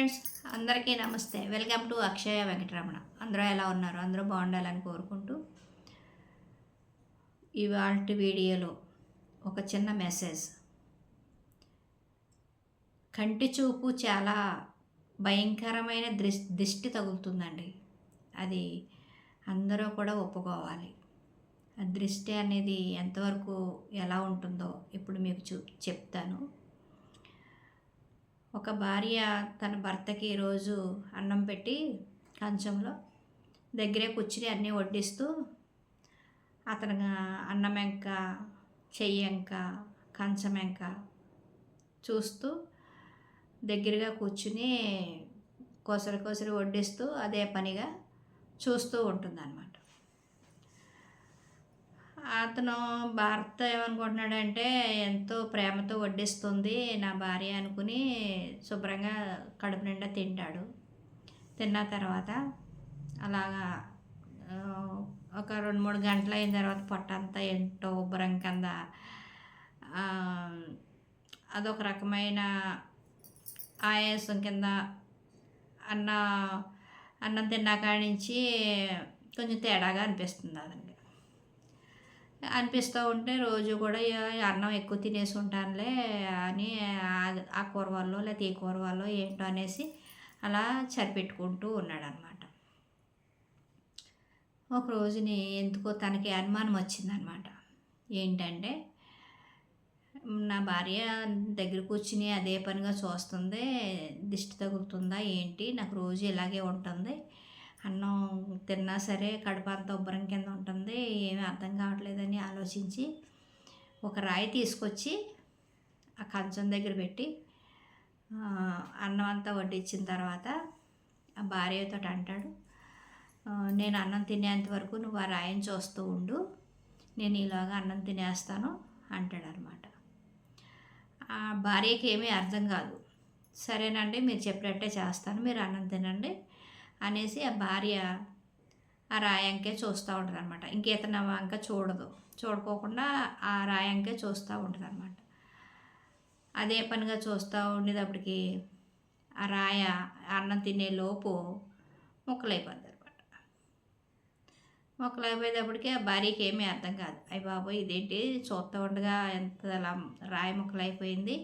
Friends అందరికీ నమస్తే. Welcome to Akshaya Venkataramana. అందరూ ఎలా ఉన్నారు? అందరూ బాగుండాలని కోరుకుంటూ ఇవాళ వీడియోలో ఒక చిన్న మెసేజ్. కంటి చూపు చాలా భయంకరమైన దృష్టి దిష్టి తగులుతుందండి. అది అందరూ కూడా ఒప్పుకోవాలి. ఆ దృష్టి అనేది ఎంతవరకు ఎలా ఉంటుందో ఇప్పుడు మీకు చూ చెప్తాను. ఒక భార్య తన భర్తకి రోజు అన్నం పెట్టి కంచంలో దగ్గరే కూర్చుని అన్నీ వడ్డిస్తూ అతను అన్నం ఎంక చెయ్యంక కంచం ఎంక చూస్తూ దగ్గరగా కూర్చుని కోసరి కోసరి వడ్డిస్తూ అదే పనిగా చూస్తూ ఉంటుందన్నమాట. అతను భర్త ఏమనుకుంటున్నాడంటే ఎంతో ప్రేమతో వడ్డిస్తుంది నా భార్య అనుకుని శుభ్రంగా కడుపు నిండా తింటాడు. తిన్న తర్వాత అలాగా ఒక రెండు మూడు గంటలు అయిన తర్వాత పొట్ట అంతా ఏంటో ఉబ్బరం కింద అదొక రకమైన ఆయాసం కింద అన్న అన్నం తిన్నాక నుంచి కొంచెం తేడాగా అనిపిస్తుంది అతనికి. అనిపిస్తూ ఉంటే రోజు కూడా అన్నం ఎక్కువ తినేసి ఉంటానులే అని ఆ- కూర వల్ల లేకపోతే ఈ కూర వల్ల ఏంటో అనేసి అలా సరిపెట్టుకుంటూ ఉన్నాడనమాట. ఒక రోజుని ఎందుకో తనకి అనుమానం వచ్చిందనమాట. ఏంటంటే నా భార్య దగ్గర కూర్చుని అదే పనిగా చూస్తుంది దిష్టి తగులుతుందా ఏంటి నాకు రోజు ఇలాగే ఉంటుంది అన్నం తిన్నా సరే కడుపు అంతా ఉబ్బరం కింద ఉంటుంది ఏమీ అర్థం కావట్లేదని ఆలోచించి ఒక రాయి తీసుకొచ్చి ఆ కంచం దగ్గర పెట్టి అన్నం అంతా వడ్డించిన తర్వాత ఆ భార్యతో అంటాడు నేను అన్నం తినేంత వరకు నువ్వు ఆ రాయిని చూస్తూ ఉండు నేను ఇలాగా అన్నం తినేస్తాను అంటాడు అనమాట ఆ భార్యకి ఏమీ అర్థం కాదు సరేనండి మీరు చెప్పినట్టే చేస్తాను మీరు అన్నం తినండి అనేసి ఆ భార్య ఆ రాయంకే చూస్తూ ఉంటుంది అనమాట ఇంకేతన వంక చూడదు. చూడుకోకుండా ఆ రాయంకే చూస్తూ ఉంటుంది అనమాట అదే పనిగా చూస్తూ ఉండేటప్పటికి ఆ రాయ అన్నం తినే లోపు మొక్కలైపోద్ది అనమాట మొక్కలైపోయేటప్పటికి ఆ భార్యకి ఏమీ అర్థం కాదు. అయ్యి బాబోయ్ ఇదేంటి? చూస్తూ ఉండగా ఎంత అలా రాయి మొక్కలైపోయింది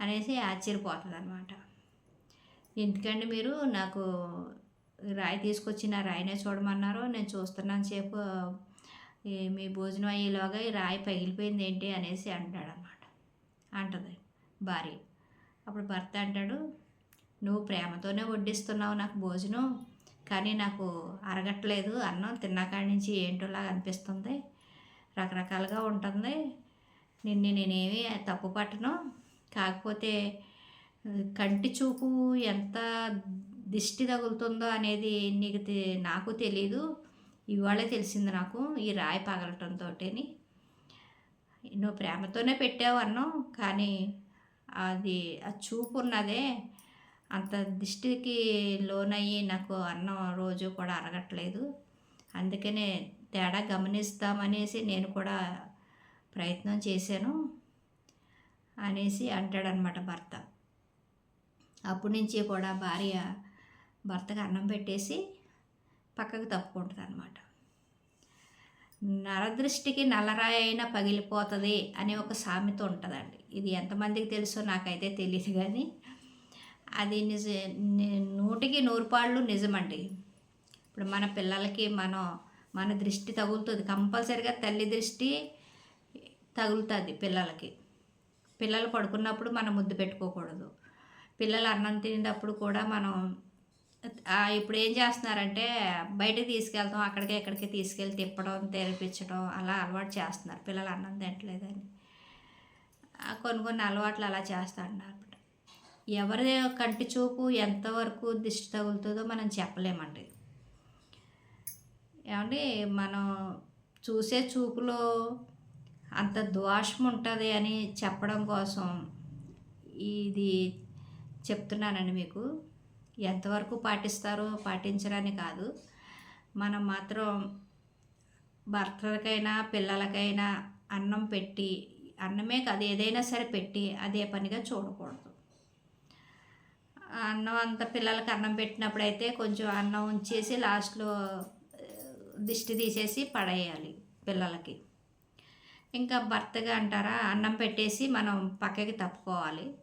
అనేసి ఆశ్చర్యపోతుంది అనమాట ఎందుకండి మీరు నాకు రాయి తీసుకొచ్చి నా రాయినే చూడమన్నారు నేను చూస్తున్నాను సేపు మీ భోజనం అయ్యేలాగా ఈ రాయి పగిలిపోయింది ఏంటి? అనేసి అంటాడు అనమాట అంటది భార్య. అప్పుడు భర్త అంటాడు నువ్వు ప్రేమతోనే వడ్డిస్తున్నావు నాకు భోజనం కానీ నాకు అరగట్లేదు అన్నం తిన్నాకాడి నుంచి ఏంటోలాగా అనిపిస్తుంది. రకరకాలుగా ఉంటుంది. నిన్ను నేనేమి తప్పు పట్టను కాకపోతే కంటి చూపు ఎంత దిష్టి తగులుతుందో అనేది నీకు తె- నాకు తెలీదు. ఇవాళే తెలిసింది నాకు ఈ రాయి పగలటంతో నువ్వు ప్రేమతోనే పెట్టావు అన్నం కానీ అది ఆ చూపు ఉన్నదే అంత దిష్టికి లోనయ్యి నాకు అన్నం రోజు కూడా అరగట్లేదు. అందుకనే తేడా గమనిస్తామనేసి నేను కూడా ప్రయత్నం చేశాను అనేసి అంటాడనమాట భర్త. అప్పటి నుంచి కూడా భార్య భర్తకు అన్నం పెట్టేసి పక్కకు తప్పుకుంటుంది అనమాట నరదృష్టికి నల్లరాయి అయినా పగిలిపోతుంది అనే ఒక సామెత ఉంటుందండి. ఇది ఎంతమందికి తెలుసో నాకైతే తెలియదు కానీ అది నిజ నూటికి నూరు పాళ్ళు నిజమండి. ఇప్పుడు మన పిల్లలకి మనం మన దృష్టి తగులుతుంది. కంపల్సరిగా తల్లి దృష్టి తగులుతుంది పిల్లలకి. పిల్లలు పడుకున్నప్పుడు మనం ముద్దు పెట్టుకోకూడదు. పిల్లలు అన్నం తినేటప్పుడు కూడా మనం ఇప్పుడు ఏం చేస్తున్నారంటే బయటకు తీసుకెళ్తాం అక్కడికి ఇక్కడికి తీసుకెళ్ళి తిప్పడం తెరిపించడం అలా అలవాటు చేస్తున్నారు. పిల్లలు అన్నం తినట్లేదని. కొన్ని కొన్ని అలవాట్లు అలా చేస్తా అన్నారు ఎవరి కంటి చూపు ఎంతవరకు దిష్టి తగులుతుందో మనం చెప్పలేమండి. ఏమండి మనం చూసే చూపులో అంత దోషం ఉంటుంది అని చెప్పడం కోసం ఇది చెప్తున్నానండి మీకు. ఎంతవరకు పాటిస్తారో పాటించరని కాదు. మనం మాత్రం భర్తలకైనా పిల్లలకైనా అన్నం పెట్టి అన్నమే కాదు ఏదైనా సరే పెట్టి అదే పనిగా చూడకూడదు. అన్నం అంతా పిల్లలకి అన్నం పెట్టినప్పుడైతే కొంచెం అన్నం ఉంచేసి లాస్ట్లో దిష్టి తీసేసి పడేయాలి పిల్లలకి. ఇంకా భర్తగా అంటారా? అన్నం పెట్టేసి మనం పక్కకి తప్పుకోవాలి.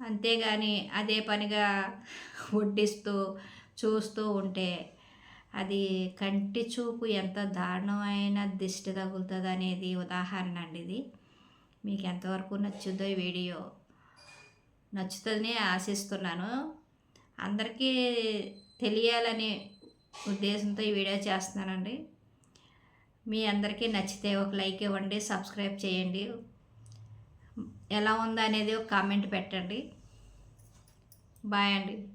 అంతేగాని అదే పనిగా వడ్డిస్తూ చూస్తూ ఉంటే అది కంటి చూపు ఎంత దారుణమైన దిష్టి తగులుతుంది అనేది ఉదాహరణ అండి ఇది. మీకు ఎంతవరకు నచ్చుద్దో ఈ వీడియో నచ్చుతుందని ఆశిస్తున్నాను. అందరికీ తెలియాలనే ఉద్దేశంతో ఈ వీడియో చేస్తున్నానండి. మీ అందరికీ నచ్చితే ఒక లైక్ ఇవ్వండి సబ్స్క్రైబ్ చేయండి. ఎలా ఉందనేది ఒక కామెంట్ పెట్టండి. బాయ్ అండి.